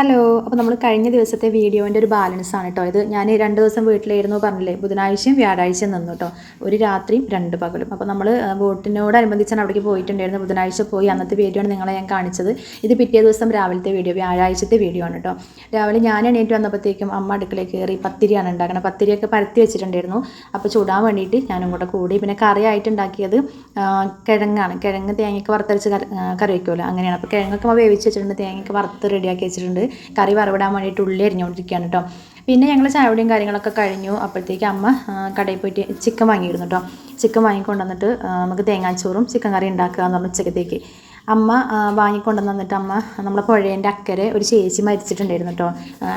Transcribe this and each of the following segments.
Hello അപ്പോൾ നമ്മൾ കഴിഞ്ഞ ദിവസത്തെ വീഡിയോന്റെ ഒരു ബാലൻസ് ആണ് കേട്ടോ ഇത് ഞാൻ രണ്ട് ദിവസം വീട്ടിലായിരുന്നു പറഞ്ഞില്ലേ ബുധനാഴ്ചയും വ്യാഴാഴ്ചയും നിന്നു കേട്ടോ ഒരു രാത്രിയും രണ്ട് പകലും. അപ്പോൾ നമ്മൾ ബോട്ടിനോടനുബന്ധിച്ചാണ് അവിടേക്ക് പോയിട്ടുണ്ടായിരുന്നു ബുധനാഴ്ച പോയി അന്നത്തെ വീഡിയോ ആണ് നിങ്ങളെ ഞാൻ കാണിച്ചത്. ഇത് പിറ്റേ ദിവസം രാവിലത്തെ വീഡിയോ വ്യാഴാഴ്ചത്തെ വീഡിയോ ആണ് കേട്ടോ രാവിലെ ഞാൻ എണീറ്റ് വന്നപ്പോഴത്തേക്കും അമ്മ അടുക്കളയിൽ കയറി പത്തിരിയാണ് ഉണ്ടാക്കുന്നത് പത്തിരിയൊക്കെ പരത്തി വെച്ചിട്ടുണ്ടായിരുന്നു. അപ്പോൾ ചൂടാൻ വേണ്ടിയിട്ട് ഞാനും കൂടെ കൂടി. പിന്നെ കറിയായിട്ട് ഉണ്ടാക്കിയത് കിഴങ്ങാണ്. കിഴങ്ങ് തേങ്ങയൊക്കെ വറുത്തരച്ച് കറി വയ്ക്കുമല്ലോ അങ്ങനെയാണ്. അപ്പോൾ കിഴങ്ങൊക്കെ വേവിച്ച് വെച്ചിട്ടുണ്ട്. തേങ്ങയൊക്കെ വറുത്ത് റെഡിയാക്കി വെച്ചിട്ടുണ്ട്. കറി വറവിടാൻ വേണ്ടിയിട്ട് ഉള്ളി അരിഞ്ഞുകൊണ്ടിരിക്കുകയാണ് കേട്ടോ. പിന്നെ ഞങ്ങൾ ചായപൊടിയും കാര്യങ്ങളൊക്കെ കഴിഞ്ഞു. അപ്പോഴത്തേക്ക് അമ്മ കടയിൽ പോയിട്ട് ചിക്കൻ വാങ്ങിയിരുന്നു കേട്ടോ. ചിക്കൻ വാങ്ങിക്കൊണ്ടുവന്നിട്ട് നമുക്ക് തേങ്ങാച്ചോറും ചിക്കൻ കറി ഉണ്ടാക്കുക എന്ന് പറഞ്ഞ ഉച്ചക്കത്തേക്ക്. അമ്മ വാങ്ങിക്കൊണ്ടു വന്നിട്ട് അമ്മ നമ്മളെ പുഴേന്റെ അക്കരെ ഒരു ചേച്ചി മരിച്ചിട്ടുണ്ടായിരുന്നു കേട്ടോ.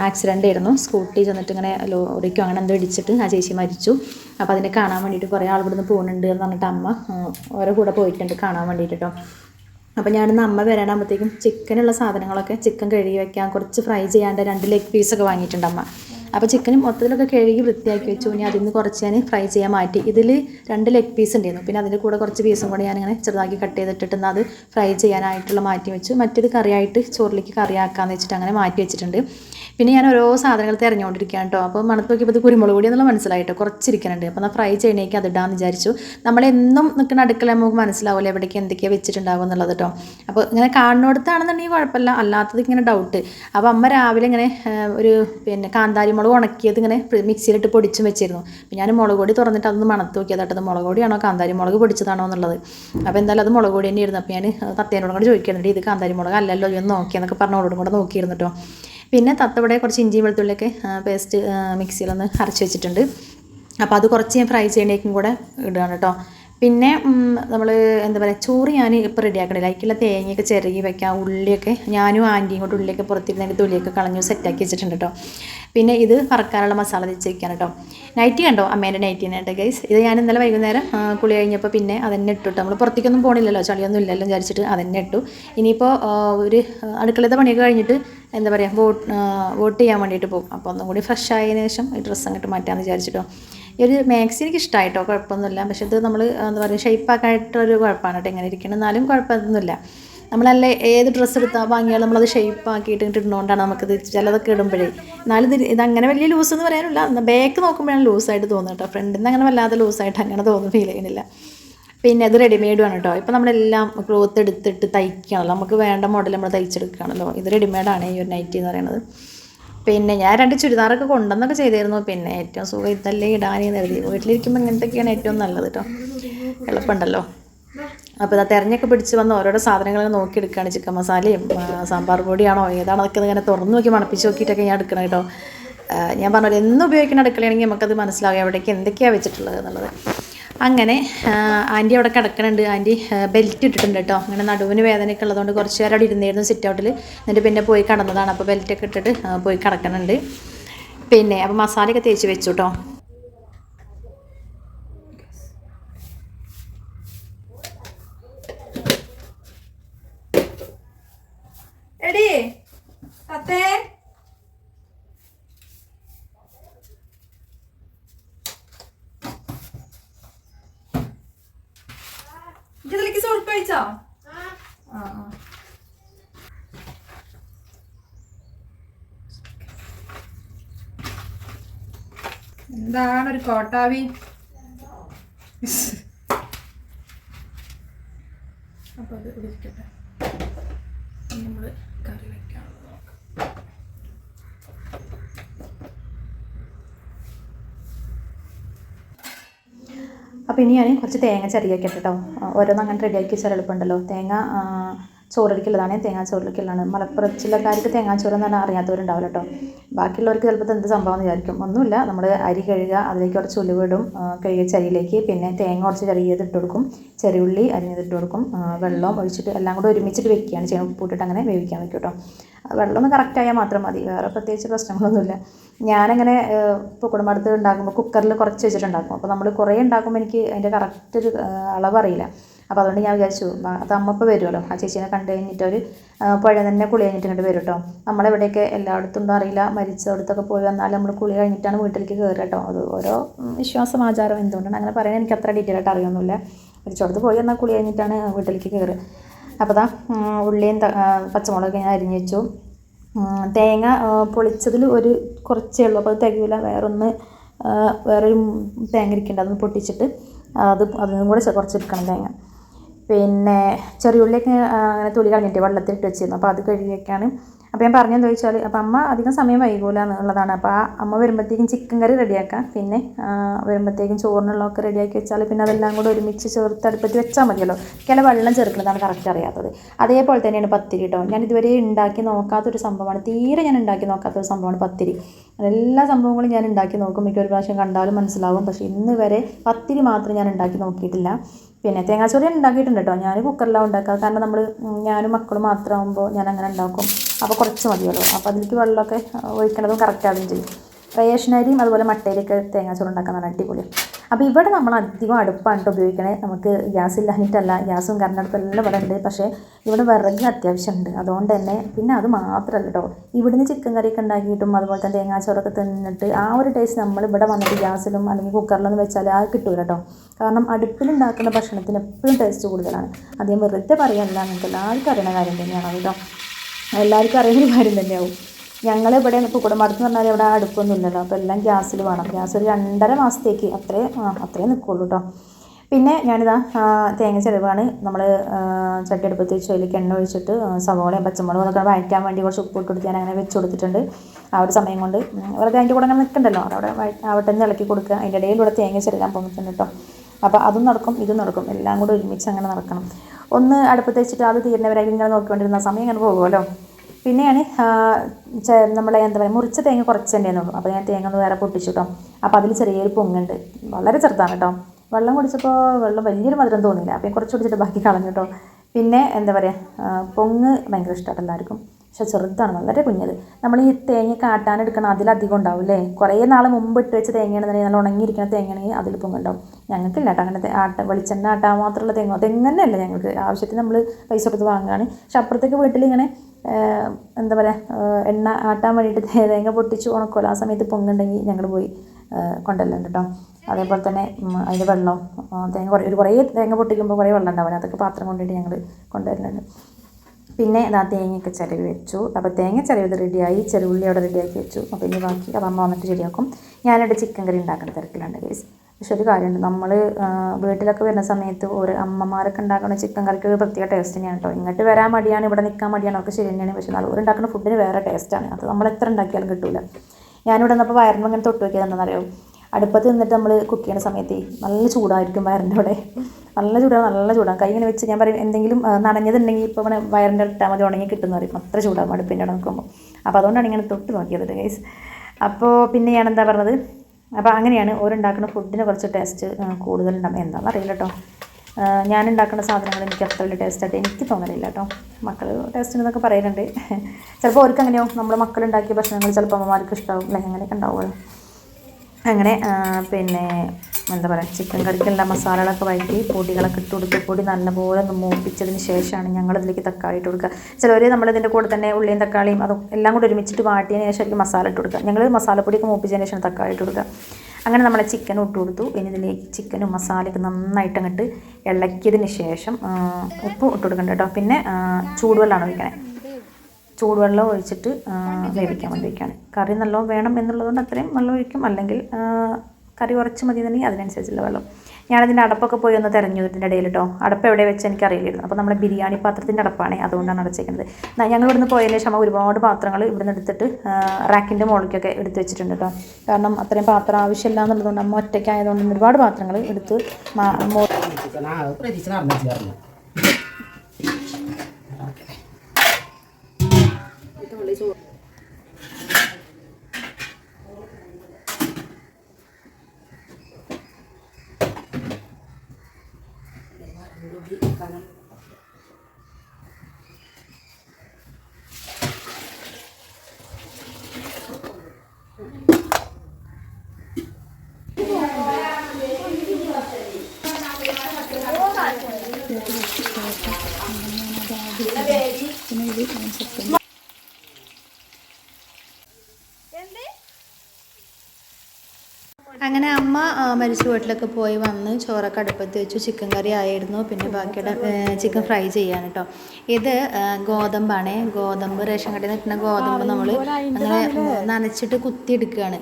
ആക്സിഡന്റ് ആയിരുന്നു. സ്കൂട്ടി ചെന്നിട്ട് ഇങ്ങനെ ലോറിക്കോ അങ്ങനെ എന്തോ ഇടിച്ചിട്ട് ആ ചേച്ചി മരിച്ചു. അപ്പോൾ അതിനെ കാണാൻ വേണ്ടിയിട്ട് കുറേ ആൾ ഇവിടുന്ന് പോകുന്നുണ്ട് എന്ന് പറഞ്ഞിട്ട് അമ്മ ഓരോ കൂടെ പോയിട്ടുണ്ട് കാണാൻ വേണ്ടിയിട്ട് കേട്ടോ. അപ്പോൾ ഞാനിന്ന് അമ്മ വരാനാകുമ്പോഴത്തേക്കും ചിക്കനുള്ള സാധനങ്ങളൊക്കെ ചിക്കൻ കഴുകി വെക്കാം. കുറച്ച് ഫ്രൈ ചെയ്യാണ്ട് രണ്ട് ലെഗ് പീസൊക്കെ വാങ്ങിയിട്ടുണ്ട് അമ്മ. അപ്പോൾ ചിക്കനും മൊത്തത്തിലൊക്കെ കഴുകി വൃത്തിയാക്കി വെച്ചു. ഇനി അതിൽ നിന്ന് കുറച്ച് ഞാൻ ഫ്രൈ ചെയ്യാൻ മാറ്റി. ഇതിൽ രണ്ട് ലെഗ് പീസ് ഉണ്ടായിരുന്നു. പിന്നെ അതിന്റെ കൂടെ കുറച്ച് പീസും കൂടെ ഞാനിങ്ങനെ ചെറുതാക്കി കട്ട് ചെയ്തിട്ടിട്ട് അത് ഫ്രൈ ചെയ്യാനായിട്ടുള്ള മാറ്റി വെച്ചു. മറ്റേത് കറിയായിട്ട് ചോറിലേക്ക് കറിയാക്കാമെന്ന് വെച്ചിട്ട് അങ്ങനെ മാറ്റി വെച്ചിട്ടുണ്ട്. പിന്നെ ഞാൻ ഓരോ സാധനങ്ങൾ തിരഞ്ഞുകൊണ്ടിരിക്കുകയാണ് കേട്ടോ അപ്പോൾ മണത്ത് നോക്കിയപ്പോൾ കുരുമുളക് പൊടി എന്നുള്ള മനസ്സിലായിട്ടോ കുറച്ചിരിക്കുന്നുണ്ട്. അപ്പോൾ എന്നാൽ ഫ്രൈ ചെയ്യണേക്ക് ഇടാമെന്ന് വിചാരിച്ചു. നമ്മളെന്നും നിൽക്കുന്ന അടുക്കള നമുക്ക് മനസ്സിലാവില്ല എവിടേക്ക് എന്തൊക്കെയാണ് വെച്ചിട്ടുണ്ടാകും എന്നുള്ളത് കേട്ടോ അപ്പോൾ ഇങ്ങനെ കാണുന്നിടത്താണെന്നുണ്ടെങ്കിൽ കുഴപ്പമില്ല. അല്ലാത്തത് ഇങ്ങനെ ഡൗട്ട് അപ്പോൾ അമ്മ രാവിലെ ഇങ്ങനെ ഒരു പിന്നെ കാന്താരി മുളക് ഉണക്കിയത് ഇങ്ങനെ മിക്സിയിലിട്ട് പൊടിച്ചും വെച്ചിരുന്നു. ഞാൻ മുളക് പൊടി തുറന്നിട്ട് അതൊന്ന് മണത്ത് നോക്കിയത് അത് മുളക് പൊടിയാണോ കാന്താരി മുളക് പൊടിച്ചതാണോ എന്നുള്ളത്. അപ്പോൾ എന്തായാലും അത് മുളക് പൊടി തന്നെയായിരുന്നു. അപ്പോൾ ഞാൻ തത്തേനോടും കൂടെ ചോദിക്കുന്നുണ്ട്. ഇത് കാന്താരി മുളക് അല്ലല്ലോ ഒന്ന് നോക്കിയെന്നൊക്കെ പറഞ്ഞ കൂടെ നോക്കിയിരുന്നു കേട്ടോ പിന്നെ തത്തവിടെ കുറച്ച് ഇഞ്ചി വെളുത്തുള്ളിയൊക്കെ പേസ്റ്റ് മിക്സിയിലൊന്ന് അരച്ച് വെച്ചിട്ടുണ്ട്. അപ്പോൾ അത് കുറച്ച് ഞാൻ ഫ്രൈ ചെയ്യണേക്കും കൂടെ ഇടുകയാണ് കേട്ടോ. പിന്നെ നമ്മൾ എന്താ പറയുക ചോറ് ഞാൻ ഇപ്പോൾ റെഡിയാക്കണില്ല അതിലേക്കുള്ള തേങ്ങയൊക്കെ ചിരകി വെക്കാം ഉള്ളിയൊക്കെ ഞാനും ആന്റിയും കൂടെ ഉള്ളിയൊക്കെ പുറത്തിരുന്ന് അതിന്റെ തൊലിയൊക്കെ കളഞ്ഞു സെറ്റാക്കി വെച്ചിട്ടുണ്ട് കേട്ടോ പിന്നെ ഇത് വറക്കാനുള്ള മസാല വെച്ചിരിക്കുകയാണ് കേട്ടോ നൈറ്റി കണ്ടോ അമ്മേന്റെ നൈറ്റി കേട്ടോ ഗൈസ് ഇത് ഞാൻ ഇന്നലെ വൈകുന്നേരം കുളി കഴിഞ്ഞപ്പോൾ പിന്നെ അതന്നെ ഇട്ടു നമ്മൾ പുറത്തേക്കൊന്നും പോകണില്ലല്ലോ ചളിയൊന്നും ഇല്ലല്ലോ വിചാരിച്ചിട്ട് അതന്നെ ഇട്ടു. ഇനിയിപ്പോൾ ഒരു അടുക്കളത്തെ പണിയൊക്കെ കഴിഞ്ഞിട്ട് എന്താ പറയുക വോട്ട് വോട്ട് ചെയ്യാൻ വേണ്ടിയിട്ട് പോകും. അപ്പോൾ ഒന്നും കൂടി ഫ്രഷ് ആയതിനു ശേഷം ഈ ഡ്രസ്സ് അങ്ങോട്ട് മാറ്റാമെന്ന് വിചാരിച്ചിട്ടോ ഈ ഒരു മാക്സി എനിക്ക് ഇഷ്ടമായിട്ടോ കുഴപ്പമൊന്നുമില്ല. പക്ഷേ ഇത് നമ്മൾ എന്താ പറയുക ഷെയ്പ്പാക്കായിട്ടൊരു കുഴപ്പമാണ് കേട്ടോ ഇങ്ങനെ ഇരിക്കണം എന്നാലും കുഴപ്പമൊന്നുമില്ല. നമ്മളല്ല ഏത് ഡ്രസ്സ് എടുത്താൽ വാങ്ങിയാലും നമ്മളത് ഷേപ്പ് ആക്കിയിട്ട് ഇടുന്നതുകൊണ്ടാണ് നമുക്കിത് ചിലതൊക്കെ ഇടുമ്പോഴേ. എന്നാലും ഇത് ഇതങ്ങനെ വലിയ ലൂസ് എന്ന് പറയാനില്ല ബാക്ക് നോക്കുമ്പോഴാണ് ലൂസായിട്ട് തോന്നുന്നത് കേട്ടോ. ഫ്രണ്ടിൽ നിന്ന് അങ്ങനെ വല്ലാതെ ലൂസായിട്ട് അങ്ങനെ തോന്നുന്നു ഫീൽ ചെയ്യുന്നില്ല. പിന്നെ ഇത് റെഡിമെയ്ഡുമാണ് കേട്ടോ. ഇപ്പോൾ നമ്മളെല്ലാം ക്ലോത്ത് എടുത്തിട്ട് തയ്ക്കുകയാണല്ലോ. നമുക്ക് വേണ്ട മോഡൽ നമ്മൾ തയ്ച്ചെടുക്കുകയാണല്ലോ. ഇത് റെഡിമെയ്ഡാണ് ഈ ഒരു നൈറ്റി എന്ന് പറയുന്നത്. പിന്നെ ഞാൻ രണ്ട് ചുരിദാറൊക്കെ കൊണ്ടുവന്നൊക്കെ ചെയ്തിരുന്നു. പിന്നെ ഏറ്റവും സുഖം ഇതല്ലേ ഇടാനേ കരുതി. വീട്ടിലിരിക്കുമ്പോൾ ഇങ്ങനത്തെയൊക്കെയാണ് ഏറ്റവും നല്ലത് കേട്ടോ എളുപ്പമുണ്ടല്ലോ. അപ്പോൾ ഇതാ തിരഞ്ഞൊക്കെ പിടിച്ച് വന്ന് ഓരോരോ സാധനങ്ങൾ നോക്കിയെടുക്കുകയാണ് ചിക്കൻ മസാലയും സാമ്പാർ പൊടിയാണോ ഏതാണോ അതൊക്കെ ഇങ്ങനെ തുറന്ന് നോക്കി മണപ്പിച്ച് നോക്കിയിട്ടൊക്കെ ഞാൻ എടുക്കണം കേട്ടോ ഞാൻ പറഞ്ഞ എന്ന് ഉപയോഗിക്കുന്ന അടുക്കളയാണെങ്കിൽ നമുക്കത് മനസ്സിലാവും എവിടേക്ക് എന്തൊക്കെയാണ് വെച്ചിട്ടുള്ളത് എന്നുള്ളത്. അങ്ങനെ ആന്റി അവിടെ കിടക്കണുണ്ട്. ആന്റി ബെൽറ്റ് ഇട്ടിട്ടുണ്ട് കേട്ടോ. അങ്ങനെ നടുവിന് വേദനയൊക്കെ ഉള്ളതുകൊണ്ട് കുറച്ച് നേരം അവിടെ ഇരുന്നായിരുന്നു സിറ്റ് ഔട്ടിൽ എന്നിട്ട് പിന്നെ പോയി കടന്നതാണ്. അപ്പോൾ ബെൽറ്റൊക്കെ ഇട്ടിട്ട് പോയി കിടക്കണുണ്ട്. പിന്നെ അപ്പോൾ മസാലയൊക്കെ തേച്ച് വെച്ചു കേട്ടോ. ഇതിലേക്ക് സോർപ്പ് കഴിച്ചോ ആ ആ. എന്താണ് ഒരു കോട്ടാവി അപ്പൊ അത് ഇവിടെ ഇരിക്കട്ടെ നമ്മൾ കറി വെക്കാനുള്ളത് നോക്കാം അപ്പോൾ ഇനി ഞാൻ കുറച്ച് തേങ്ങ ചെറിയൊക്കെ കേട്ടോ ഓരോന്ന് അങ്ങനെ റെഡിയാക്കി വെച്ചാൽ എളുപ്പമുണ്ടല്ലോ. തേങ്ങ ആ, ചോറിലേക്കുള്ളതാണ് തേങ്ങാ ചോറിലേക്കുള്ളതാണ് മലപ്പുറം ജില്ലക്കാർക്ക് തേങ്ങാച്ചോറ് എന്ന് പറഞ്ഞാൽ അറിയാത്തവരുണ്ടാവില്ല കേട്ടോ ബാക്കിയുള്ളവർക്ക് ചിലപ്പോൾ എന്ത് സംഭവം എന്ന് വിചാരിക്കും. ഒന്നുമില്ല നമ്മൾ അരി കഴുകുക അതിലേക്ക് കുറച്ച് ഉലുവിടും കഴുകിയ ചരിയിലേക്ക് പിന്നെ തേങ്ങ കുറച്ച് ചെറിയത് ഇട്ട് കൊടുക്കും. ചെറിയുള്ളി അരിഞ്ഞതിട്ട് കൊടുക്കും. വെള്ളം ഒഴിച്ചിട്ട് എല്ലാം കൂടെ ഒരുമിച്ചിട്ട് വെക്കുകയാണ് ചെയ്യണം ഉപ്പിട്ടിട്ട് അങ്ങനെ വേവിക്കാൻ വെക്കും കേട്ടോ വെള്ളം ഒന്ന് കറക്റ്റ് ആയാൽ മാത്രം മതി. വേറെ പ്രത്യേകിച്ച് പ്രശ്നങ്ങളൊന്നുമില്ല. ഞാനങ്ങനെ ഇപ്പോൾ കുടുംബത്ത് ഉണ്ടാക്കുമ്പോൾ കുക്കറിൽ കുറച്ച് വെച്ചിട്ടുണ്ടാക്കും. അപ്പോൾ നമ്മൾ കുറേ ഉണ്ടാക്കുമ്പോൾ എനിക്ക് അതിന്റെ കറക്റ്റ് ഒരു അളവറിയില്ല അപ്പോൾ അതുകൊണ്ട് ഞാൻ വിചാരിച്ചു അത് അമ്മ ഇപ്പോൾ വരുമല്ലോ. ആ ചേച്ചീനെ കണ്ടു കഴിഞ്ഞിട്ട് ഒരു പുഴ തന്നെ കുളി കഴിഞ്ഞിട്ട് ഇങ്ങോട്ട് വരും കേട്ടോ നമ്മളെവിടെയൊക്കെ എല്ലായിടത്തും അറിയില്ല മരിച്ചയിടത്തൊക്കെ പോയി വന്നാൽ നമ്മൾ കുളി കഴിഞ്ഞിട്ടാണ് വീട്ടിലേക്ക് കയറുക കേട്ടോ അത് ഓരോ വിശ്വാസം ആചാരം എന്തുകൊണ്ടാണ് അങ്ങനെ പറയാൻ എനിക്ക് അത്ര ഡീറ്റെയിൽ ആയിട്ട് അറിയൊന്നുമില്ല. മരിച്ചയിടത്ത് പോയി വന്നാൽ കുളി കഴിഞ്ഞിട്ടാണ് വീട്ടിലേക്ക് കയറുക അപ്പോൾ ദാ ഉള്ളിയും പച്ചമുളകൊക്കെ ഞാൻ അരിഞ്ഞു വെച്ചു. തേങ്ങ പൊളിച്ചതിൽ ഒരു കുറച്ചേ ഉള്ളൂ. അപ്പോൾ അത് തികയില്ല വേറൊന്ന് വേറൊരു തേങ്ങ ഇരിക്കേണ്ട. അതൊന്ന് പൊട്ടിച്ചിട്ട് അത് അതിനും കൂടെ കുറച്ചെടുക്കണം തേങ്ങ. പിന്നെ ചെറിയുള്ളിയൊക്കെ അങ്ങനെ തൊലി കളഞ്ഞിട്ട് വെള്ളത്തിലിട്ട് വെച്ചിരുന്നു. അപ്പോൾ അത് കഴുകിയൊക്കെയാണ്. അപ്പോൾ ഞാൻ പറഞ്ഞെന്ന് ചോദിച്ചാൽ അപ്പോൾ അമ്മ അധികം സമയം വൈകൂല എന്നുള്ളതാണ്. അപ്പോൾ ആ അമ്മ വരുമ്പോഴത്തേക്കും ചിക്കൻ കറി റെഡിയാക്കാം പിന്നെ വരുമ്പോഴത്തേക്കും ചോറിനുള്ളതൊക്കെ റെഡിയാക്കി വെച്ചാൽ പിന്നെ അതെല്ലാം കൂടെ ഒരുമിച്ച് ചേർത്ത് അടുപ്പത്ത് വെച്ചാൽ മതിയല്ലോ. ചില വെള്ളം ചേർക്കുന്നതാണ് കറക്റ്റ് അറിയാത്തത്. അതേപോലെ തന്നെയാണ് പത്തിരി കേട്ടോ ഞാൻ ഇതുവരെ ഉണ്ടാക്കി നോക്കാത്തൊരു സംഭവമാണ്. തീരെ ഞാൻ ഉണ്ടാക്കി നോക്കാത്തൊരു സംഭവമാണ് പത്തിരി. എല്ലാ സംഭവങ്ങളും ഞാൻ ഉണ്ടാക്കി നോക്കും. മിക്ക ഒരു പ്രാവശ്യം കണ്ടാലും മനസ്സിലാവും. പക്ഷേ ഇന്ന് വരെ പത്തിരി മാത്രം ഞാൻ ഉണ്ടാക്കി നോക്കിയിട്ടില്ല. പിന്നെ തേങ്ങാച്ചോറ് ഉണ്ടാക്കിയിട്ടുണ്ട് കേട്ടോ. ഞാൻ കുക്കറിലാണ് ഉണ്ടാക്കുക. കാരണം നമ്മൾ ഞാനും മക്കളും മാത്രമാകുമ്പോൾ ഞാൻ അങ്ങനെ ഉണ്ടാക്കും. അപ്പോൾ കുറച്ച് മതിയല്ലോ അപ്പോൾ അതിലേക്ക് വെള്ളമൊക്കെ ഒഴിക്കണതും കറക്റ്റ് ആവുകയും ചെയ്യും. റേഷനരിയും അതുപോലെ മട്ടയിലൊക്കെ തേങ്ങാച്ചോറ് ഉണ്ടാക്കാൻ നല്ല അടിപൊളി അപ്പോൾ ഇവിടെ നമ്മൾ അധികം അടുപ്പാണ് ഉപയോഗിക്കണേ. നമുക്ക് ഗ്യാസ് ഇല്ലാഞ്ഞിട്ടല്ല. ഗ്യാസും കറണ്ടടുപ്പും എല്ലാം ഇവിടെ ഉണ്ട്. പക്ഷേ ഇവിടെ വിറക് അത്യാവശ്യമുണ്ട് അതുകൊണ്ട് തന്നെ പിന്നെ അത് മാത്രമല്ല കേട്ടോ. ഇവിടുന്ന് ചിക്കൻ കറിയൊക്കെ ഉണ്ടാക്കിയിട്ടും അതുപോലെ തന്നെ തേങ്ങാ ചോറൊക്കെ തിന്നിട്ട് ആ ഒരു ടേസ്റ്റ് നമ്മൾ ഇവിടെ വന്നിട്ട് ഗ്യാസിലും അല്ലെങ്കിൽ കുക്കറിലൊന്നും വെച്ചാൽ ആ കിട്ടൂല കേട്ടോ. കാരണം അടുപ്പിലുണ്ടാക്കുന്ന ഭക്ഷണത്തിന് എപ്പോഴും ടേസ്റ്റ് കൂടുതലാണ്. അധികം വെറുതെ പറയല്ല. നിങ്ങൾക്ക് എല്ലാവർക്കും അറിയുന്ന കാര്യം തന്നെയാണ് കേട്ടോ. എല്ലാവർക്കും അറിയുന്ന കാര്യം തന്നെയാവും. ഞങ്ങൾ ഇവിടെ കുടുംബത്ത് എന്ന് പറഞ്ഞാൽ ഇവിടെ അടുപ്പൊന്നും ഇല്ലല്ലോ. അപ്പോൾ എല്ലാം ഗ്യാസിൽ വേണം. ഗ്യാസ് ഒരു രണ്ടര മാസത്തേക്ക് അത്രേ അത്രേ നിൽക്കുള്ളൂ കേട്ടോ പിന്നെ ഞാനിതാ തേങ്ങ ചിലവാണ് നമ്മൾ ചട്ടി അടുപ്പത്ത് വെച്ച് അതിലേക്ക് എണ്ണ ഒഴിച്ചിട്ട് സവോളയും പച്ചമുളകും അതൊക്കെ വഴറ്റാൻ വേണ്ടി കുറച്ച് ഉപ്പ് ഇട്ട് കൊടുത്ത് ഞാൻ അങ്ങനെ വെച്ച് കൊടുത്തിട്ടുണ്ട്. ആ ഒരു സമയം കൊണ്ട് വെറുതെ അതിന്റെ കൂടെ അങ്ങനെ നിൽക്കണ്ടല്ലോ അവിടെ അവിടെ നിന്ന് ഇളക്കി കൊടുക്കുക. അതിന്റെ ഇടയിൽ ഇവിടെ തേങ്ങ ചിരകാൻ പോകുന്നുണ്ട് കേട്ടോ അപ്പോൾ അതും നടക്കും ഇതും നടക്കും. എല്ലാം കൂടെ ഒരുമിച്ച് അങ്ങനെ നടക്കണം. ഒന്ന് അടുപ്പത്ത് വെച്ചിട്ട് അത് തീരുന്നവരായി ഇങ്ങനെ നോക്കിക്കൊണ്ടിരുന്ന സമയം അങ്ങനെ പോകുമല്ലോ. പിന്നെയാണ് നമ്മളെ എന്താ പറയുക മുറിച്ച തേങ്ങ കുറച്ച് തന്നെയാണുള്ളൂ അപ്പോൾ ഞാൻ തേങ്ങ ഒന്ന് വേറെ പൊട്ടിച്ചു കേട്ടോ അപ്പോൾ അതിൽ ചെറിയൊരു പൊങ്ങുണ്ട്. വളരെ ചെറുതാണ് കേട്ടോ വെള്ളം കുടിച്ചപ്പോൾ വെള്ളം വലിയൊരു മധുരം തോന്നിയില്ല. അപ്പോൾ കുറച്ച് കുടിച്ചിട്ട് ബാക്കി കളഞ്ഞു കേട്ടോ പിന്നെ എന്താ പറയുക പൊങ്ങ് ഭയങ്കര ഇഷ്ടമാണ് എല്ലാവർക്കും. പക്ഷെ ചെറുതാണ് വളരെ കുഞ്ഞത്. നമ്മൾ ഈ തേങ്ങ കാട്ടാനെടുക്കണം അതിലധികം ഉണ്ടാവും അല്ലേ കുറേ നാൾ മുമ്പ് ഇട്ട് വെച്ച തേങ്ങയാണെന്നുണ്ടെങ്കിൽ നല്ല ഉണങ്ങിയിരിക്കുന്ന തേങ്ങയാണെങ്കിൽ അതിൽ പൊങ്ങുണ്ടാവും. ഞങ്ങൾക്കില്ല കേട്ടോ അങ്ങനെ ആട്ട വെളിച്ചെണ്ണ ആട്ടാൻ മാത്രമുള്ള തേങ്ങ. തെങ്ങന്നെയല്ല ഞങ്ങൾക്ക്. ആവശ്യത്തിന് നമ്മൾ പൈസ കൊടുത്ത് വാങ്ങുകയാണ്. പക്ഷെ അപ്പുറത്തേക്ക് വീട്ടിൽ ഇങ്ങനെ എന്താ പറയുക എണ്ണ ആട്ടാൻ വേണ്ടിയിട്ട് തേങ്ങ പൊട്ടിച്ച് ഉണക്കുമല്ലോ ആ സമയത്ത് പൊങ്ങുണ്ടെങ്കിൽ ഞങ്ങൾ പോയി കൊണ്ടുവരലുണ്ട് കേട്ടോ അതേപോലെ തന്നെ അതിന്റെ വെള്ളം തേങ്ങ കുറേ ഒരു കുറേ തേങ്ങ പൊട്ടിക്കുമ്പോൾ കുറേ വെള്ളം ഉണ്ടാവില്ല. അതൊക്കെ പാത്രം കൊണ്ടിട്ട് ഞങ്ങൾ കൊണ്ടുവരലുണ്ട്. പിന്നെ ഇതാ തേങ്ങയൊക്കെ ചിലവ് വെച്ചു. അപ്പോൾ തേങ്ങ ചിലവ് റെഡിയായി. ചെറുള്ളി അവിടെ റെഡിയാക്കി വെച്ചു. അപ്പോൾ ഇനി ബാക്കി അത് അമ്മ വന്നിട്ട് ശരിയാക്കും. ഞാനിവിടെ ചിക്കൻ കറി ഉണ്ടാക്കുന്ന തിരക്കിലുണ്ട് ഗൈസ് പക്ഷെ ഒരു കാര്യമുണ്ട്. നമ്മൾ വീട്ടിലൊക്കെ വരുന്ന സമയത്ത് ഒരു അമ്മമാരൊക്കെ ഉണ്ടാക്കുന്ന ചിക്കൻ കറിക്ക് ഒരു പ്രത്യേക ടേസ്റ്റ് തന്നെയാണ് കേട്ടോ ഇങ്ങോട്ട് വരാൻ മടിയാണ് ഇവിടെ നിൽക്കാൻ മടിയാണ് ഒക്കെ ശരി തന്നെയാണ്. പക്ഷെ നല്ലൂർ ഉണ്ടാക്കുന്ന ഫുഡിന് വേറെ ടേസ്റ്റാണ് അത് നമ്മൾ എത്ര ഉണ്ടാക്കിയാലും കിട്ടില്ല ഞാനിവിടെ നിന്നപ്പോൾ വയറിന് ഇങ്ങനെ തൊട്ട് നോക്കിയത് എന്താണെന്നറിയോ അടുപ്പത്ത് നിന്നിട്ട് നമ്മൾ കുക്ക് ചെയ്യുന്ന സമയത്ത് നല്ല ചൂടായിരിക്കും വയറിന്റെ അവിടെ. നല്ല ചൂടാണ് നല്ല ചൂടാണ് കൈ ഇങ്ങനെ വെച്ച് ഞാൻ പറയും എന്തെങ്കിലും നനഞ്ഞതുണ്ടെങ്കിൽ ഇപ്പോൾ ഇവിടെ വയറിന്റെ ഇട്ടാൽ മതി ഉണങ്ങി കിട്ടുന്ന പറയും. അത്ര ചൂടാകും അടുപ്പിന്റെ അവിടെ അപ്പോൾ അതുകൊണ്ടാണ് ഇങ്ങനെ തൊട്ട് നോക്കിയത് ഗൈസ് അപ്പോൾ പിന്നെ ഞാൻ എന്താ പറഞ്ഞത്? അപ്പോൾ അങ്ങനെയാണ് ഓരുണ്ടാക്കുന്ന ഫുഡിന് കുറച്ച് ടേസ്റ്റ് കൂടുതലുണ്ടാകും എന്താണെന്ന് അറിയില്ല കേട്ടോ ഞാൻ ഉണ്ടാക്കുന്ന സാധനങ്ങൾ എനിക്ക് അത്ര വലിയ ടേസ്റ്റായിട്ട് എനിക്ക് തോന്നലില്ല കേട്ടോ മക്കൾ ടേസ്റ്റ് എന്നൊക്കെ പറയുന്നുണ്ട് ചിലപ്പോൾ അവർക്ക് അങ്ങനെയോ നമ്മൾ മക്കളുണ്ടാക്കിയ ഭക്ഷണങ്ങൾ ചിലപ്പോൾ അമ്മമാർക്ക് ഇഷ്ടമാവും അല്ലെങ്കിൽ അങ്ങനെയൊക്കെ ഉണ്ടാവുമല്ലോ അങ്ങനെ പിന്നെ എന്താ പറയുക ചിക്കൻ കറിക്കുള്ള മസാലകളൊക്കെ വഴറ്റി പൊടികളൊക്കെ ഇട്ട് കൊടുത്ത് പൊടി നല്ലപോലെ ഒന്ന് മൂപ്പിച്ചതിന് ശേഷമാണ് ഞങ്ങൾ ഇതിലേക്ക് തക്കാളി ഇട്ട് കൊടുക്കുക. ചിലവർ നമ്മളിതിന്റെ കൂടെ തന്നെ ഉള്ളിയും തക്കാളിയും അതും എല്ലാം കൂടി ഒരുമിച്ചിട്ട് വാട്ടിയതിന് ശേഷം മസാല ഇട്ട് കൊടുക്കുക. ഞങ്ങൾ മസാലപ്പൊടിയൊക്കെ മൂപ്പിച്ചതിന് ശേഷം തക്കാളി ഇട്ട് കൊടുക്കുക. അങ്ങനെ നമ്മൾ ചിക്കൻ ഇട്ട് കൊടുത്തു. ഇനി ഇതിലേക്ക് ചിക്കനും മസാലയൊക്കെ നന്നായിട്ട് അങ്ങോട്ട് ഇളക്കിയതിന് ശേഷം ഉപ്പ് ഇട്ട് കൊടുക്കണ്ട കേട്ടോ. പിന്നെ ചൂടുവെള്ളമാണ് ഒഴിക്കണേ. ചൂടുവെള്ളം ഒഴിച്ചിട്ട് വേവിക്കാൻ വേണ്ടി വയ്ക്കുകയാണ് കറി നല്ലോണം വേണം എന്നുള്ളതുകൊണ്ട് അത്രയും വെള്ളം ഒഴിക്കും. അല്ലെങ്കിൽ കറി കുറച്ച് മതി എന്നുണ്ടെങ്കിൽ അതിനനുസരിച്ചുള്ള വെള്ളം. ഞാനതിന്റെ അടപ്പൊക്കെ പോയി ഒന്ന് തിരഞ്ഞു ഇതിന്റെ ഇടയിൽ കേട്ടോ അടപ്പ് എവിടെ വെച്ച് എനിക്ക് അറിയില്ലായിരുന്നു അപ്പോൾ നമ്മുടെ ബിരിയാണി പാത്രത്തിന്റെ അടപ്പാണ് അതുകൊണ്ടാണ് അടച്ചേക്കുന്നത്. ഞങ്ങൾ ഇവിടുന്ന് പോയതിന് ശേഷം ഒരുപാട് പാത്രങ്ങൾ ഇവിടുന്ന് എടുത്തിട്ട് റാക്കിന്റെ മുകളിലേക്കൊക്കെ എടുത്ത് വെച്ചിട്ടുണ്ട് കേട്ടോ കാരണം അത്രയും പാത്രം ആവശ്യമില്ല എന്നുള്ളതുകൊണ്ട് അമ്മ ഒറ്റയ്ക്കായതുകൊണ്ട് ഒരുപാട് പാത്രങ്ങൾ എടുത്ത് മരിച്ച വീട്ടിലൊക്കെ പോയി വന്ന് ചോറൊക്കെ അടുപ്പത്ത് വെച്ചു. ചിക്കൻ കറി ആയിരുന്നു. പിന്നെ ബാക്കിയുടെ ചിക്കൻ ഫ്രൈ ചെയ്യാൻ കേട്ടോ ഇത് ഗോതമ്പാണ്. ഗോതമ്പ് റേഷൻ കടയിൽ നിന്ന് കിട്ടുന്ന ഗോതമ്പ് നമ്മൾ അങ്ങനെ നനച്ചിട്ട് കുത്തിയെടുക്കുകയാണ്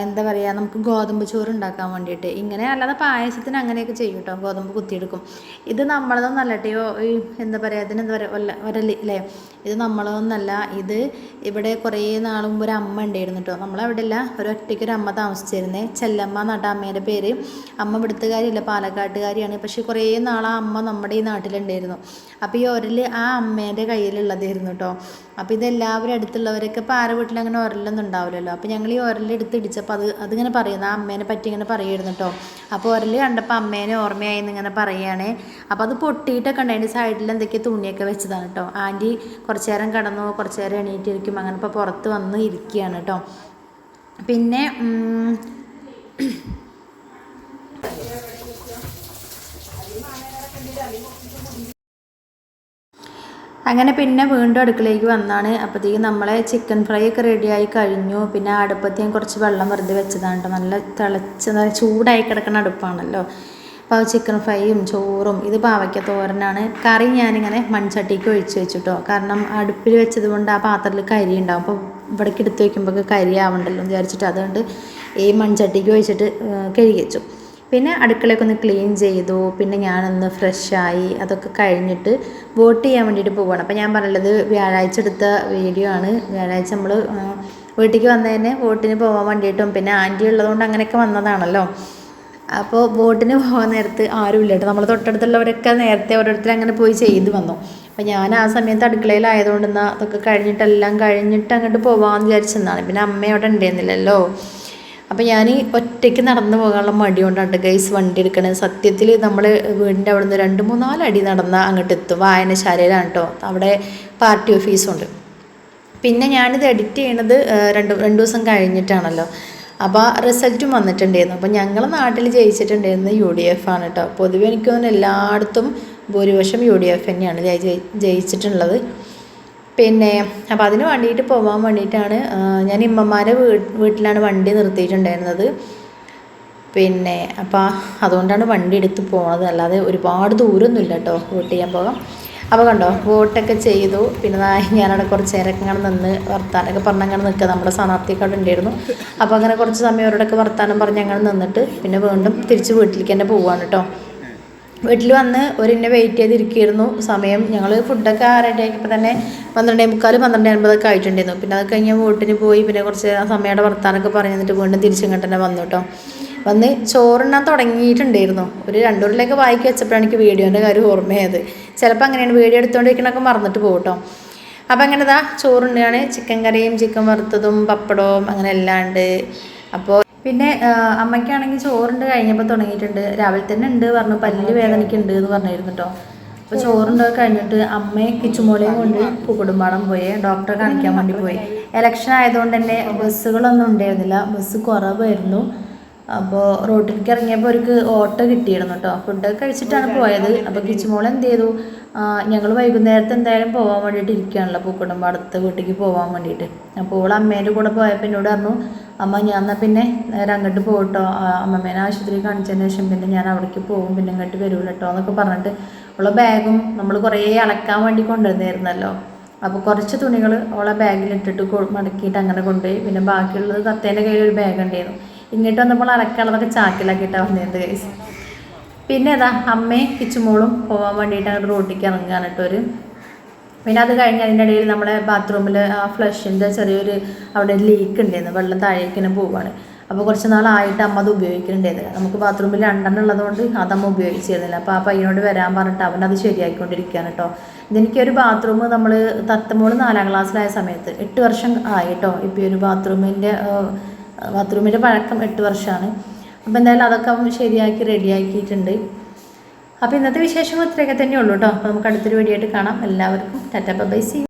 എന്താ പറയുക നമുക്ക് ഗോതമ്പ് ചോറ് ഉണ്ടാക്കാൻ വേണ്ടിയിട്ട്. ഇങ്ങനെ അല്ലാതെ പായസത്തിന് അങ്ങനെയൊക്കെ ചെയ്യും കേട്ടോ. ഗോതമ്പ് കുത്തിയെടുക്കും. ഇത് നമ്മളതൊന്നല്ല കേട്ടോ. ഈ എന്താ പറയുക ഇതിന് എന്താ പറയുക ഒല്ല ഒരൽ അല്ലേ? ഇത് നമ്മളതൊന്നല്ല ഇത് ഇവിടെ കുറേ നാൾ മുമ്പ് ഒരു അമ്മ ഉണ്ടായിരുന്നു കേട്ടോ. നമ്മളവിടെ ഇല്ല ഒരൊറ്റയ്ക്ക് ഒരു അമ്മ താമസിച്ചിരുന്നേ. ചെല്ലമ്മ എന്നാട്ട അമ്മേന്റെ പേര്. അമ്മ ഇവിടുത്തുകാരിയല്ല പാലക്കാട്ടുകാരിയാണ്. പക്ഷേ കുറേ നാൾ ആ അമ്മ നമ്മുടെ ഈ നാട്ടിലുണ്ടായിരുന്നു. അപ്പോൾ ഈ ഒരൽ ആ അമ്മേന്റെ കയ്യിലുള്ളതായിരുന്നു കേട്ടോ. അപ്പോൾ ഇതെല്ലാവരും അടുത്തുള്ളവരൊക്കെ ഇപ്പോൾ ആരുടെ അങ്ങനെ ഒരലൊന്നും ഉണ്ടാവില്ലല്ലോ. അപ്പോൾ ഞങ്ങൾ ഈ ഒരലെടുത്ത് ഇടിച്ചപ്പോൾ അത് അതിങ്ങനെ പറയുന്നു. ആ അമ്മേനെ പറ്റി ഇങ്ങനെ പറയുമായിരുന്നു കേട്ടോ അപ്പോൾ ഒരൽ കണ്ടപ്പോൾ അമ്മേനെ ഓർമ്മയായി എന്നിങ്ങനെ പറയുകയാണേ അപ്പോൾ അത് പൊട്ടിയിട്ടൊക്കെ ഉണ്ട്. അതിന്റെ സൈഡിൽ എന്തൊക്കെയോ തുണിയൊക്കെ വെച്ചതാണ് കേട്ടോ ആന്റി കുറച്ച് നേരം കിടന്നു കുറച്ച് നേരം എണീറ്റിരിക്കും. അങ്ങനെ ഇപ്പോൾ പുറത്ത് വന്ന് ഇരിക്കുകയാണ് കേട്ടോ പിന്നെ അങ്ങനെ പിന്നെ വീണ്ടും അടുക്കളയിലേക്ക് വന്നാണ്. അപ്പോഴത്തേക്കും നമ്മളെ ചിക്കൻ ഫ്രൈ ഒക്കെ റെഡിയായി കഴിഞ്ഞു. പിന്നെ അടുപ്പത്ത് ഞാൻ കുറച്ച് വെള്ളം വെറുതെ വെച്ചതാണ് കേട്ടോ നല്ല തിളച്ച് ചൂടായി കിടക്കുന്ന അടുപ്പാണല്ലോ. അപ്പോൾ ചിക്കൻ ഫ്രൈയും ചോറും ഇത് പാവയ്ക്ക തോരനാണ്. കറി ഞാനിങ്ങനെ മൺചട്ടിക്ക് ഒഴിച്ച് വെച്ചു കേട്ടോ കാരണം അടുപ്പിൽ വെച്ചത് കൊണ്ട് ആ പാത്രത്തിൽ കരി ഉണ്ടാവും. അപ്പോൾ ഇവിടേക്ക് എടുത്ത് വയ്ക്കുമ്പോഴൊക്കെ കരി ആവണ്ടല്ലോ എന്ന് വിചാരിച്ചിട്ട് അതുകൊണ്ട് ഈ മൺചട്ടിക്ക് ഒഴിച്ചിട്ട് കഴുകി വെച്ചു. പിന്നെ അടുക്കളയൊക്കെ ഒന്ന് ക്ലീൻ ചെയ്തു. പിന്നെ ഞാനൊന്ന് ഫ്രഷായി അതൊക്കെ കഴിഞ്ഞിട്ട് വോട്ട് ചെയ്യാൻ വേണ്ടിയിട്ട് പോവുകയാണ് അപ്പോൾ ഞാൻ പറഞ്ഞത് വ്യാഴാഴ്ച എടുത്ത വീഡിയോ ആണ്. വ്യാഴാഴ്ച നമ്മൾ വീട്ടിലേക്ക് വന്നതന്നെ വോട്ടിന് പോകാൻ വേണ്ടിയിട്ടും പിന്നെ ആന്റി ഉള്ളതുകൊണ്ട് അങ്ങനെയൊക്കെ വന്നതാണല്ലോ. അപ്പോൾ വോട്ടിന് പോകാൻ നേരത്ത് ആരും ഇല്ല കേട്ടോ. നമ്മൾ തൊട്ടടുത്തുള്ളവരൊക്കെ നേരത്തെ ഓരോരുത്തർ അങ്ങനെ പോയി ചെയ്ത് വന്നു. അപ്പോൾ ഞാൻ ആ സമയത്ത് അടുക്കളയിലായതുകൊണ്ട് എന്നാൽ അതൊക്കെ കഴിഞ്ഞിട്ടെല്ലാം കഴിഞ്ഞിട്ട് അങ്ങോട്ട് പോകാമെന്ന് വിചാരിച്ചെന്നാണ് പിന്നെ അമ്മ അവിടെ ഉണ്ടായിരുന്നില്ലല്ലോ. അപ്പോൾ ഞാൻ ഒറ്റയ്ക്ക് നടന്നു പോകാനുള്ള മടി കൊണ്ടാണ് ഗൈസ് വണ്ടി എടുക്കണത്. സത്യത്തിൽ നമ്മൾ വീടിന്റെ അവിടെ നിന്ന് രണ്ട് മൂന്നാൽ അടി നടന്നാൽ അങ്ങോട്ട് എത്തും. വായനശാലയിലാണ് കേട്ടോ അവിടെ പാർട്ടി ഓഫീസുണ്ട്. പിന്നെ ഞാനിത് എഡിറ്റ് ചെയ്യണത് രണ്ട് രണ്ട് ദിവസം കഴിഞ്ഞിട്ടാണല്ലോ. അപ്പോൾ ആ റിസൾട്ടും വന്നിട്ടുണ്ടായിരുന്നു. അപ്പോൾ ഞങ്ങളുടെ നാട്ടിൽ ജയിച്ചിട്ടുണ്ടായിരുന്നത് യു ഡി എഫ് ആണ് കേട്ടോ പൊതുവെ എനിക്ക് തോന്നുന്നു എല്ലായിടത്തും ഭൂരിപക്ഷം യു ഡി എഫ് തന്നെയാണ് ജയി- ജയി- ജയിച്ചിട്ടുള്ളത്. പിന്നെ അപ്പോൾ അതിന് വേണ്ടിയിട്ട് പോകാൻ വേണ്ടിയിട്ടാണ് ഞാൻ ഇമ്മമാരെ വീട്ടിലാണ് വണ്ടി നിർത്തിയിട്ടുണ്ടായിരുന്നത്. പിന്നെ അപ്പോൾ അതുകൊണ്ടാണ് വണ്ടി എടുത്ത് പോണത്. അല്ലാതെ ഒരുപാട് ദൂരമൊന്നുമില്ല കേട്ടോ വോട്ട് ചെയ്യാൻ പോകാം അപ്പോൾ കണ്ടോ വോട്ടൊക്കെ ചെയ്തു. പിന്നെ ഞാനവിടെ കുറച്ച് നേരമൊക്കെ ഇങ്ങനെ നിന്ന് വർത്താനൊക്കെ പറഞ്ഞ് അങ്ങനെ നിൽക്കുക. നമ്മുടെ സ്ഥാനാർത്ഥിയൊക്കെ അവിടെ ഉണ്ടായിരുന്നു. അപ്പോൾ അങ്ങനെ കുറച്ച് സമയം അവരോടൊക്കെ വർത്താനം പറഞ്ഞ് അങ്ങനെ നിന്നിട്ട് പിന്നെ വീണ്ടും തിരിച്ച് വീട്ടിലേക്ക് തന്നെ പോവാണ് കേട്ടോ വീട്ടിൽ വന്ന് ഒരെന്നെ വെയിറ്റ് ചെയ്തിരിക്കുകയായിരുന്നു. സമയം ഞങ്ങൾ ഫുഡൊക്കെ റെഡിയാക്കിയപ്പോൾ തന്നെ പന്ത്രണ്ടേ മുക്കാൽ പന്ത്രണ്ട് അൻപതൊക്കെ ആയിട്ടുണ്ടായിരുന്നു. പിന്നെ അത് കഴിഞ്ഞ് വീട്ടിന് പോയി പിന്നെ കുറച്ച് സമയയുടെ വർത്താനൊക്കെ പറഞ്ഞു തന്നിട്ട് വീണ്ടും തിരിച്ചിങ്ങോട്ട് തന്നെ വന്നു കേട്ടോ വന്ന് ചോറുണ്ണാൻ തുടങ്ങിയിട്ടുണ്ടായിരുന്നു. ഒരു രണ്ടൂരിലേക്ക് വായിക്കി വെച്ചപ്പോഴാണ് എനിക്ക് വീഡിയോന്റെ കാര്യം ഓർമ്മയായത്. ചിലപ്പോൾ അങ്ങനെയാണ് വീഡിയോ എടുത്തുകൊണ്ടിരിക്കണൊക്കെ മറന്നിട്ട് പോകും കേട്ടോ അപ്പോൾ അങ്ങനെ ഇതാ ചോറുണ്ടാണ് ചിക്കൻ കറിയും ചിക്കൻ വറുത്തതും പപ്പടവും അങ്ങനെ എല്ലാം ഉണ്ട്. അപ്പോൾ പിന്നെ അമ്മയ്ക്കാണെങ്കിൽ ചോറുണ്ട് കഴിഞ്ഞപ്പോൾ തുടങ്ങിയിട്ടുണ്ട്. രാവിലെ തന്നെ ഉണ്ട് പറഞ്ഞു. പല്ല് വേദനയ്ക്കുണ്ട് എന്ന് പറഞ്ഞിരുന്നു കേട്ടോ അപ്പോൾ ചോറുണ്ട് കഴിഞ്ഞിട്ട് അമ്മയെ കിച്ചുമോളെയും കൊണ്ട് പൂക്കുടുംബാടം പോയി. ഡോക്ടറെ കാണിക്കാൻ വേണ്ടി പോയി. എലക്ഷൻ ആയതുകൊണ്ട് തന്നെ ബസ്സുകളൊന്നും ഉണ്ടായിരുന്നില്ല. ബസ് കുറവായിരുന്നു. അപ്പോൾ റോട്ടിലേക്ക് ഇറങ്ങിയപ്പോൾ അവർക്ക് ഓട്ടോ കിട്ടിയിരുന്നു കേട്ടോ ഫുഡൊക്കെ കഴിച്ചിട്ടാണ് പോയത്. അപ്പോൾ കിച്ചുമോൾ എന്ത് ചെയ്തു? ഞങ്ങൾ വൈകുന്നേരത്തെ എന്തായാലും പോകാൻ വേണ്ടിയിട്ട് ഇരിക്കുകയാണല്ലോ. പൂക്കുടുംബാടത്ത് വീട്ടിലേക്ക് പോകാൻ വേണ്ടിയിട്ട്. അപ്പോൾ ഓൾ അമ്മേന്റെ കൂടെ പോയപ്പോൾ എന്നോട് പറഞ്ഞു അമ്മ ഞാൻ എന്നാൽ പിന്നെ നേരെ അങ്ങോട്ട് പോകട്ടോ. അമ്മമ്മേനെ ആശുപത്രിയിൽ കാണിച്ചതിന് ശേഷം പിന്നെ ഞാൻ അവിടേക്ക് പോകും പിന്നെ ഇങ്ങോട്ട് വരൂല കേട്ടോ എന്നൊക്കെ പറഞ്ഞിട്ട് ഉള്ള ബാഗും നമ്മൾ കുറേ അലക്കാൻ വേണ്ടി കൊണ്ടുവന്നായിരുന്നല്ലോ അപ്പോൾ കുറച്ച് തുണികൾ അവളെ ബാഗിലിട്ടിട്ട് മടക്കിയിട്ട് അങ്ങനെ കൊണ്ടുപോയി. പിന്നെ ബാക്കിയുള്ളത് തത്തേന്റെ കയ്യിൽ ഒരു ബാഗ് ഉണ്ടായിരുന്നു. ഇങ്ങോട്ട് വന്നപ്പോൾ അലക്കാനുള്ളതൊക്കെ ചാക്കിലാക്കിയിട്ടാണ് വന്നത് കേസ് പിന്നെ അതാ അമ്മയും കിച്ചുമോളും പോകാൻ വേണ്ടിയിട്ട് അങ്ങോട്ട് റോട്ടിലേക്ക് ഇറങ്ങുകയാണ് കേട്ടോ ഒരു. പിന്നെ അത് കഴിഞ്ഞ് അതിന്റെ ഇടയിൽ നമ്മളെ ബാത്റൂമിൽ ആ ഫ്ലഷിന്റെ ചെറിയൊരു അവിടെ ലീക്ക് ഉണ്ടായിരുന്നു വെള്ളം താഴേക്ക് ഇങ്ങനെ പോവാണ്. അപ്പോൾ കുറച്ച് നാളായിട്ട് അമ്മ അത് ഉപയോഗിക്കുന്നുണ്ടായിരുന്നില്ല നമുക്ക് ബാത്റൂമിൽ രണ്ടെണ്ണം ഉള്ളതുകൊണ്ട് അതമ്മ ഉപയോഗിച്ചിരുന്നില്ല. അപ്പോൾ ആ പയ്യനോട് വരാൻ പറഞ്ഞിട്ട് അവൻ അത് ശരിയാക്കിക്കൊണ്ടിരിക്കുകയാണ് കേട്ടോ ഇതെനിക്കൊരു ബാത്റൂം നമ്മൾ തത്തമോൾ നാലാം ക്ലാസ്സിലായ സമയത്ത് എട്ട് വർഷം ആയി ഇപ്പോൾ ഒരു ബാത്റൂമിന്റെ ബാത്റൂമിന്റെ പഴക്കം എട്ട് വർഷമാണ് അപ്പോൾ എന്തായാലും അതൊക്കെ അവൻ ശരിയാക്കി റെഡിയാക്കിയിട്ടുണ്ട് അപ്പോൾ ഇന്നത്തെ വിശേഷം ഇത്രയൊക്കെ തന്നെ ഉള്ളൂ കേട്ടോ അപ്പോൾ നമുക്ക് അടുത്തൊരു വീഡിയോ ആയിട്ട് കാണാം. എല്ലാവർക്കും ടാറ്റ ബൈ സി